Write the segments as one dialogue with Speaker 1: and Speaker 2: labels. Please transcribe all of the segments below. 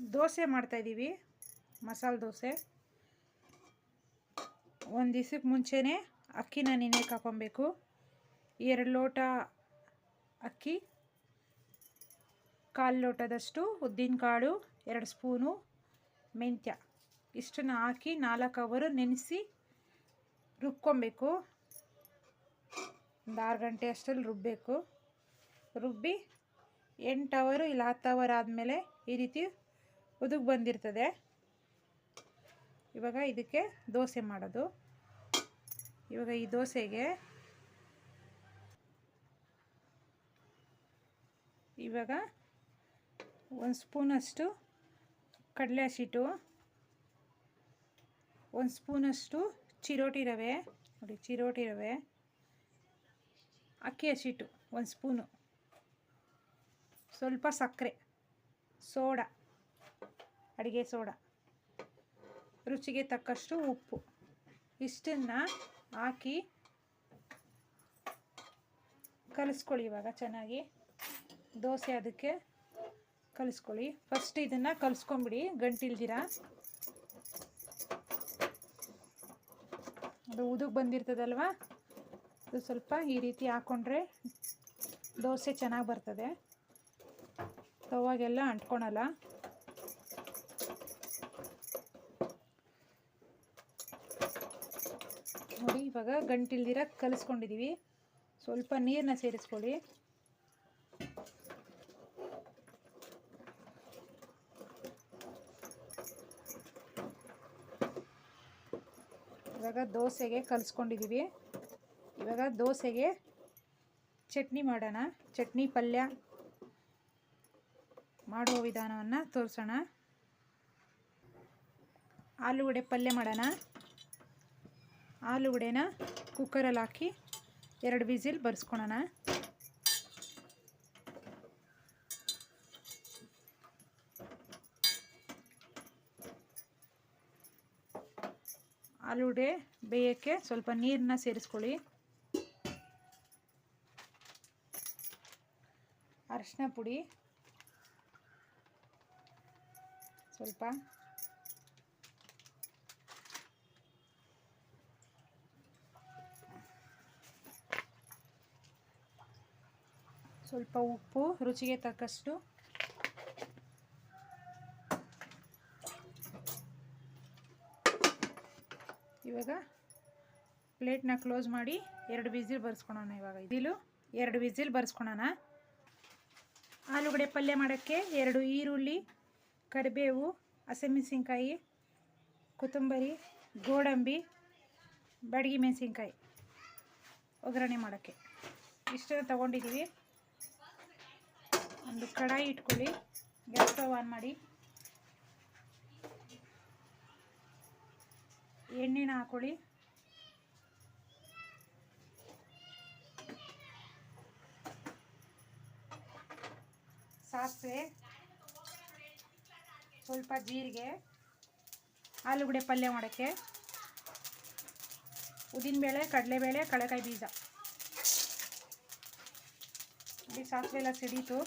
Speaker 1: ದೋಸೆ ಮಾಡ್ತಾಯಿದ್ದೀವಿ ಮಸಾಲೆ ದೋಸೆ. ಒಂದು ದಿವ್ಸಕ್ಕೆ ಮುಂಚೆನೇ ಅಕ್ಕಿನ ನೆನೆಯಕ್ಕೆ ಹಾಕೊಬೇಕು. ಎರಡು ಲೋಟ ಅಕ್ಕಿ, ಕಾಲು ಲೋಟದಷ್ಟು ಉದ್ದಿನಕಾಳು, ಎರಡು ಸ್ಪೂನು ಮೆಂತ್ಯ. ಇಷ್ಟನ್ನು ಹಾಕಿ ನಾಲ್ಕು ಅವರು ನೆನೆಸಿ ರುಬ್ಕೊಬೇಕು. ಒಂದು ಆರು ಗಂಟೆ ಅಷ್ಟರಲ್ಲಿ ರುಬ್ಬಬೇಕು ರುಬ್ಬಿ ಎಂಟು ಅವರು ಇಲ್ಲ ಹತ್ತು ಅವರ್ ಆದಮೇಲೆ ಈ ರೀತಿ ಉದುಗ್ ಬಂದಿರ್ತದೆ. ಇವಾಗ ಇದಕ್ಕೆ ದೋಸೆ ಮಾಡೋದು. ಇವಾಗ ಈ ದೋಸೆಗೆ ಇವಾಗ ಒಂದು ಸ್ಪೂನಷ್ಟು ಕಡಲೆ ಹಸಿಟ್ಟು, ಒಂದು ಸ್ಪೂನಷ್ಟು ಚಿರೋಟಿ ರವೆ, ನೋಡಿ ಚಿರೋಟಿ ರವೆ, ಅಕ್ಕಿ ಹಸಿಟ್ಟು ಒಂದು ಸ್ಪೂನು. ಸ್ವಲ್ಪ ಸಕ್ಕರೆ, ಸೋಡಾ. ಅಡುಗೆ ಸೋಡಾ. ರುಚಿಗೆ ತಕ್ಕಷ್ಟು ಉಪ್ಪು. ಇಷ್ಟನ್ನು ಹಾಕಿ ಕಲಿಸ್ಕೊಳ್ಳಿ ಇವಾಗ ಚೆನ್ನಾಗಿ. ದೋಸೆ ಅದಕ್ಕೆ ಕಲಿಸ್ಕೊಳ್ಳಿ. ಫಸ್ಟ್ ಇದನ್ನು ಕಲಿಸ್ಕೊಂಬಿಡಿ ಗಂಟಿಲ್ದಿರ. ಅದು ಉದುಗ್ ಬಂದಿರ್ತದಲ್ವ? ಅದು ಸ್ವಲ್ಪ ಈ ರೀತಿ ಹಾಕ್ಕೊಂಡ್ರೆ ದೋಸೆ ಚೆನ್ನಾಗಿ ಬರ್ತದೆ. ತವಾಗೆಲ್ಲ ಅಂಟ್ಕೊಳಲ್ಲ. ನೋಡಿ, ಇವಾಗ ಗಂಟಿಲ್ದಿರ ಕಲಿಸ್ಕೊಂಡಿದ್ದೀವಿ ಸ್ವಲ್ಪ ನೀರನ್ನ ಸೇರಿಸ್ಕೊಳ್ಳಿ. ಇವಾಗ ದೋಸೆಗೆ ಕಲಿಸ್ಕೊಂಡಿದ್ದೀವಿ ಇವಾಗ ದೋಸೆಗೆ ಚಟ್ನಿ ಮಾಡೋಣ. ಚಟ್ನಿ ಪಲ್ಯ ಮಾಡುವ ವಿಧಾನವನ್ನು ತೋರಿಸೋಣ. ಆಲೂಗಡ್ಡೆ ಪಲ್ಯ ಮಾಡೋಣ. ಆಲೂಗಡ್ಡೆನ ಕುಕ್ಕರಲ್ಲಿ ಹಾಕಿ ಎರಡು ವಿಸಿಲ್ ಬರ್ಸ್ಕೊಳೋಣ. ಆಲೂಡೆ ಬೇಯೋಕ್ಕೆ ಸ್ವಲ್ಪ ನೀರನ್ನ ಸೇರಿಸ್ಕೊಳ್ಳಿ. ಅರಿಶಿನ ಪುಡಿ. ಸ್ವಲ್ಪ ಸ್ವಲ್ಪ ಉಪ್ಪು, ರುಚಿಗೆ ತಕ್ಕಷ್ಟು. ಇವಾಗ ಪ್ಲೇಟ್ನ ಕ್ಲೋಸ್ ಮಾಡಿ ಎರಡು ವಿಸಿಲ್ ಬರ್ಸ್ಕೊಳೋಣ ಇವಾಗ. ಇದಿಲು ಎರಡು ವಿಸಿಲ್ ಬರ್ಸ್ಕೊಳೋಣ. ಆಲೂಗಡೆ ಪಲ್ಯ ಮಾಡೋಕ್ಕೆ ಎರಡು ಈರುಳ್ಳಿ, ಕರಿಬೇವು, ಹಸಿಮೆಣಸಿನ್ಕಾಯಿ, ಕೊತ್ತಂಬರಿ, ಗೋಡಂಬಿ, ಬಡಗಿ ಮೆಣಸಿನ್ಕಾಯಿ ಒಗ್ಗರಣೆ ಮಾಡೋಕ್ಕೆ. ಇಷ್ಟನ್ನು ತಗೊಂಡಿದ್ದೀವಿ. ಒಂದು ಕಡಾಯಿ ಇಟ್ಕೊಳ್ಳಿ. ಗ್ಯಾಸ್ ಸ್ಟವ್ ಆನ್ ಮಾಡಿ. ಎಣ್ಣೆನ ಹಾಕೊಳ್ಳಿ. ಸಾಸಿವೆ, ಸ್ವಲ್ಪ ಜೀರಿಗೆ, ಆಲೂಗಡ್ಡೆ ಪಲ್ಯ ಮಾಡೋಕ್ಕೆ. ಉದ್ದಿನಬೇಳೆ, ಕಡಲೆಬೇಳೆ ಕಡಲೆಕಾಯಿ ಬೀಜ. ಇಲ್ಲಿ ಸಾಸಿವೆ ಎಲ್ಲ ಸಿಡೀತು.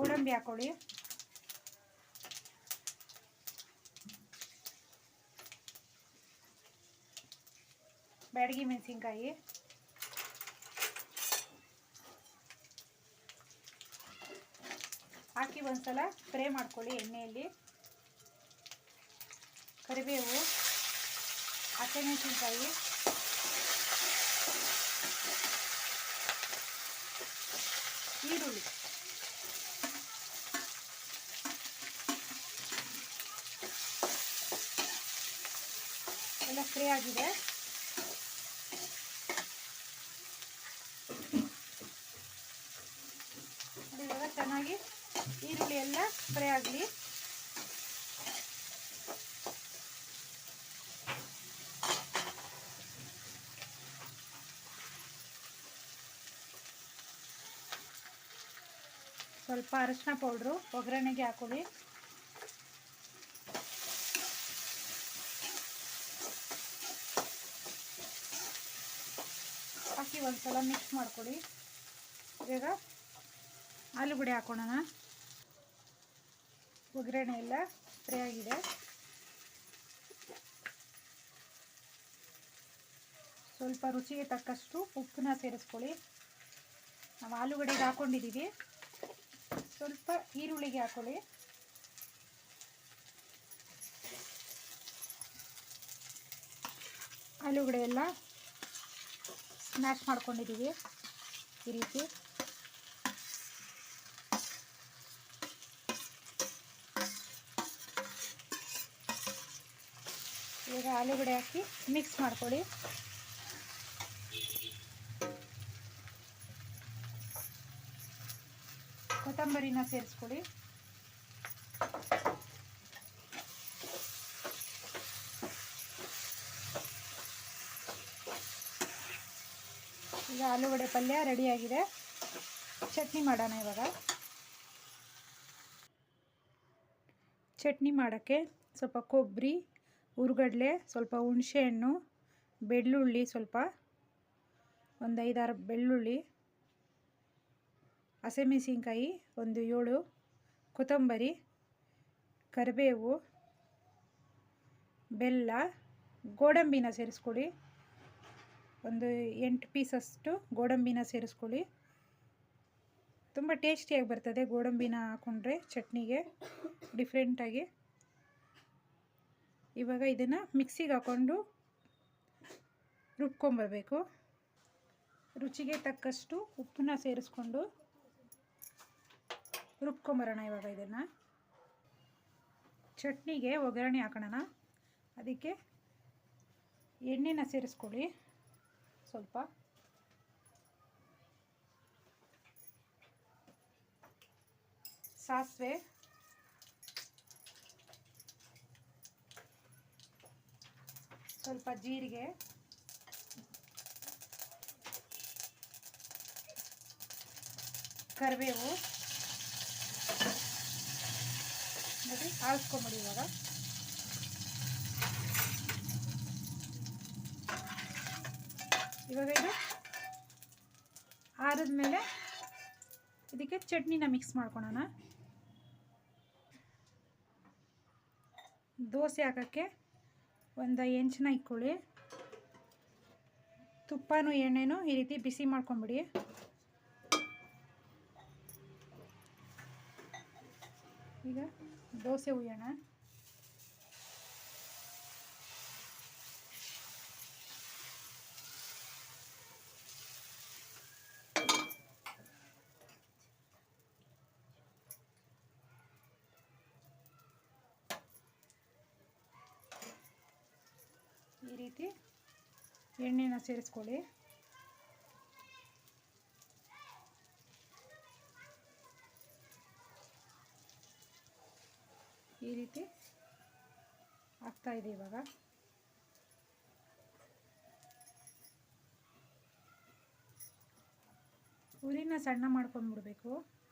Speaker 1: ಗೋಡಂಬಿ ಹಾಕೊಳ್ಳಿ. ಬ್ಯಾಡಗಿ ಮೆಣಸಿನ್ಕಾಯಿ. ಹಾಕಿ ಒಂದ್ಸಲ ಫ್ರೈ ಮಾಡ್ಕೊಳ್ಳಿ ಎಣ್ಣೆಯಲ್ಲಿ. ಕರಿಬೇವು ಹಸಿಮೆಣಸಿನ್ಕಾಯಿ ಈರುಳ್ಳಿ ಎಲ್ಲ ಫ್ರೈ ಆಗಿದೆ. ಚೆನ್ನಾಗಿ ಈರುಳ್ಳಿ ಎಲ್ಲ ಫ್ರೈ ಆಗಲಿ. ಸ್ವಲ್ಪ ಅರಿಶಿನ ಪೌಡ್ರು ಒಗ್ಗರಣೆಗೆ ಹಾಕೊಳ್ಳಿ. ಹಾಕಿ ಒಂದ್ಸಲ ಮಿಕ್ಸ್ ಮಾಡ್ಕೊಳ್ಳಿ ಈಗ ಆಲೂಗಡ್ಡೆ ಹಾಕೋಣ ಒಗ್ಗರಣೆ ಎಲ್ಲ ಫ್ರೈ ಆಗಿದೆ. ಸ್ವಲ್ಪ ರುಚಿಗೆ ತಕ್ಕಷ್ಟು ಉಪ್ಪನ್ನ ಸೇರಿಸ್ಕೊಳ್ಳಿ. ನಾವು ಆಲೂಗಡ್ಡೆಗೆ ಹಾಕ್ಕೊಂಡಿದ್ದೀವಿ ಸ್ವಲ್ಪ ಈರುಳ್ಳಿಗೆ ಹಾಕೊಳ್ಳಿ. ಆಲೂಗಡೆ ಎಲ್ಲ ಸ್ಮ್ಯಾಶ್ ಮಾಡ್ಕೊಂಡಿದ್ದೀವಿ ಈ ರೀತಿ. ಈಗ ಆಲೂಗಡ್ಡೆ ಹಾಕಿ ಮಿಕ್ಸ್ ಮಾಡ್ಕೊಳ್ಳಿ. ಕೊತ್ತಂಬರಿನ ಸೇರಿಸ್ಕೊಳ್ಳಿ. ಈಗ ಆಲೂಗಡ್ಡೆ ಪಲ್ಯ ರೆಡಿಯಾಗಿದೆ ಚಟ್ನಿ ಮಾಡೋಣ ಇವಾಗ. ಚಟ್ನಿ ಮಾಡೋಕ್ಕೆ ಸ್ವಲ್ಪ ಕೊಬ್ಬರಿ ಹುರ್ಗಡ್ಲೆ ಸ್ವಲ್ಪ ಹುಣಸೆಹಣ್ಣು, ಬೆಳ್ಳುಳ್ಳಿ ಸ್ವಲ್ಪ, ಒಂದು ಐದಾರು ಬೆಳ್ಳುಳ್ಳಿ, ಹಸಿಮೆಣಸಿನ್ಕಾಯಿ ಒಂದು ಏಳು, ಕೊತ್ತಂಬರಿ, ಕರಿಬೇವು, ಬೆಲ್ಲ, ಗೋಡಂಬಿನ ಸೇರಿಸ್ಕೊಳ್ಳಿ. ಒಂದು ಎಂಟು ಪೀಸಷ್ಟು ಗೋಡಂಬಿನ ಸೇರಿಸ್ಕೊಳ್ಳಿ. ತುಂಬ ಟೇಸ್ಟಿಯಾಗಿ ಬರ್ತದೆ ಗೋಡಂಬಿನ ಹಾಕ್ಕೊಂಡ್ರೆ ಚಟ್ನಿಗೆ. ಡಿಫ್ರೆಂಟಾಗಿ. ಇವಾಗ ಇದನ್ನು ಮಿಕ್ಸಿಗೆ ಹಾಕ್ಕೊಂಡು ರುಬ್ಕೊಂಬರ್ಬೇಕು. ರುಚಿಗೆ ತಕ್ಕಷ್ಟು ಉಪ್ಪನ್ನ ಸೇರಿಸ್ಕೊಂಡು ರುಬ್ಕೊಂಬರೋಣ ಇವಾಗ ಇದನ್ನು. ಚಟ್ನಿಗೆ ಒಗ್ಗರಣೆ ಹಾಕೋಣ ಅದಕ್ಕೆ ಎಣ್ಣೆನ ಸೇರಿಸ್ಕೊಳ್ಳಿ. ಸ್ವಲ್ಪ. ಸಾಸಿವೆ. ಸ್ವಲ್ಪ ಜೀರಿಗೆ. ಕರಿಬೇವು. ನೋಡಿ ಆರಿಸ್ಕೊಂಬಿಡಿ ಇವಾಗ. ಇವಾಗ ಇದು ಆರಿದ್ಮೇಲೆ ಇದಕ್ಕೆ ಚಟ್ನಿನ ಮಿಕ್ಸ್ ಮಾಡ್ಕೊಳೋಣ. ದೋಸೆ ಹಾಕೋಕ್ಕೆ ಒಂದು ಎಂಚನ ಇಕ್ಕೊಳ್ಳಿ. ತುಪ್ಪನೂ ಎಣ್ಣೆನೂ ಈ ರೀತಿ ಬಿಸಿ ಮಾಡ್ಕೊಂಬಿಡಿ. ಈಗ ದೋಸೆ ಹುಯ್ಯೋಣ ಈ ರೀತಿ ಎಣ್ಣೆನ ಸೇರಿಸ್ಕೊಳ್ಳಿ. ಈ ರೀತಿ ಆಗ್ತಾ ಇದೆ ಇವಾಗ. ಉರಿನ ಸಣ್ಣ ಮಾಡ್ಕೊಂಡ್ಬಿಡ್ಬೇಕು,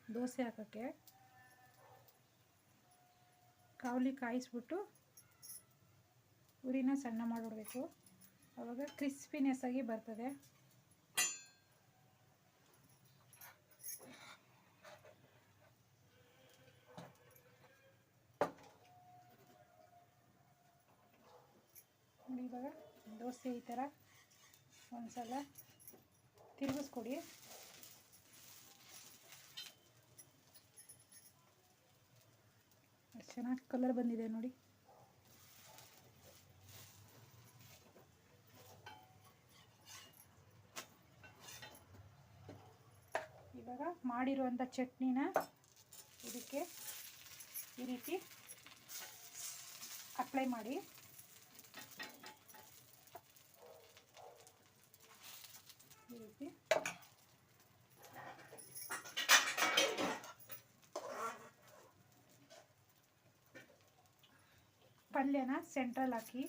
Speaker 1: ದೋಸೆ ಹಾಕೋಕ್ಕೆ. ಕಾವಲಿ ಕಾಯಿಸ್ಬಿಟ್ಟು ಉರಿನ ಸಣ್ಣ ಮಾಡಿಬಿಡ್ಬೇಕು. ಅವಾಗ ಕ್ರಿಸ್ಪಿನೆಸ್ ಆಗಿ ಬರ್ತದೆ. ಇವಾಗ ದೋಸೆ ಈ ಥರ ಒಂದ್ಸಲ ತಿರುಗಿಸ್ಕೊಡಿ. ಚೆನ್ನಾಗಿ ಕಲರ್ ಬಂದಿದೆ ನೋಡಿ ಇವಾಗ ಮಾಡಿರುವಂಥ ಚಟ್ನಿನ ಇದಕ್ಕೆ ಈ ರೀತಿ ಅಪ್ಲೈ ಮಾಡಿ. ಈ ರೀತಿ. ಪಲ್ಯನ ಸೆಂಟ್ರಲ್ ಹಾಕಿ.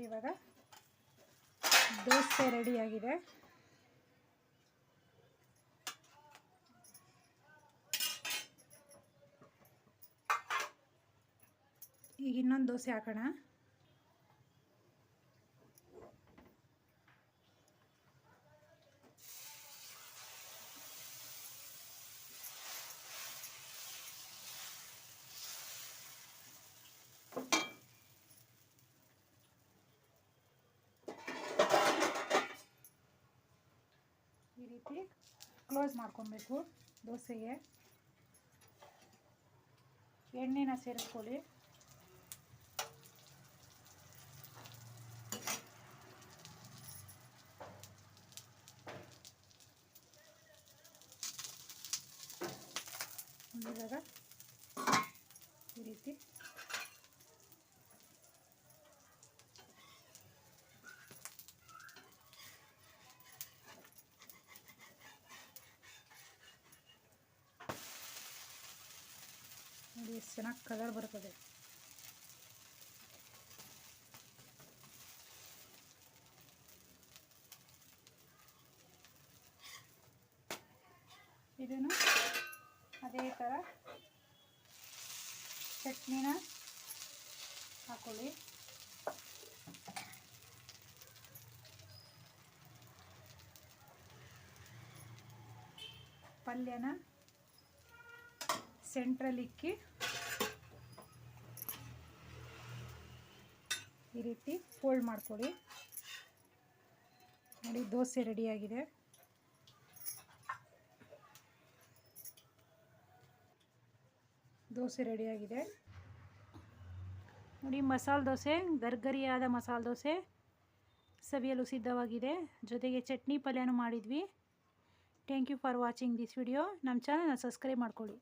Speaker 1: ನೋಡಿ ಇವಾಗ. ದೋಸೆ ರೆಡಿಯಾಗಿದೆ ಈಗ ಇನ್ನೊಂದು ದೋಸೆ ಹಾಕೋಣ. ಕ್ಲೋಸ್ ಮಾಡ್ಕೊಬೇಕು ದೋಸೆಗೆ. ಎಣ್ಣೆನ ಸೇರಿಸ್ಕೊಳ್ಳಿ ಇವಾಗ ಈ ರೀತಿ ನೋಡಿ ಎಷ್ಟು ಚೆನ್ನಾಗಿ ಕಲರ್ ಬರ್ತದೆ. ಇದನ್ನು ಅದೇ ಥರ ಚಟ್ನಿನ ಹಾಕೊಳ್ಳಿ. ಪಲ್ಯನ ಸೆಂಟ್ರಲ್ಲಿ ಈ ರೀತಿ ಫೋಲ್ಡ್ ಮಾಡ್ಕೊಳ್ಳಿ. ನೋಡಿ, ದೋಸೆ ರೆಡಿಯಾಗಿದೆ ದೋಸೆ ರೆಡಿಯಾಗಿದೆ ನೋಡಿ, ಮಸಾಲೆ ದೋಸೆ, ಗರ್ಗರಿಯಾದ ಮಸಾಲೆ ದೋಸೆ ಸವಿಯಲು ಸಿದ್ಧವಾಗಿದೆ. ಜೊತೆಗೆ ಚಟ್ನಿ ಪಲ್ಯನೂ ಮಾಡಿದ್ವಿ. Thank you for watching this video ನಮ್ಮ ಚಾನಲ್ನ ಸಬ್ಸ್ಕ್ರೈಬ್ ಮಾಡ್ಕೊಳ್ಳಿ.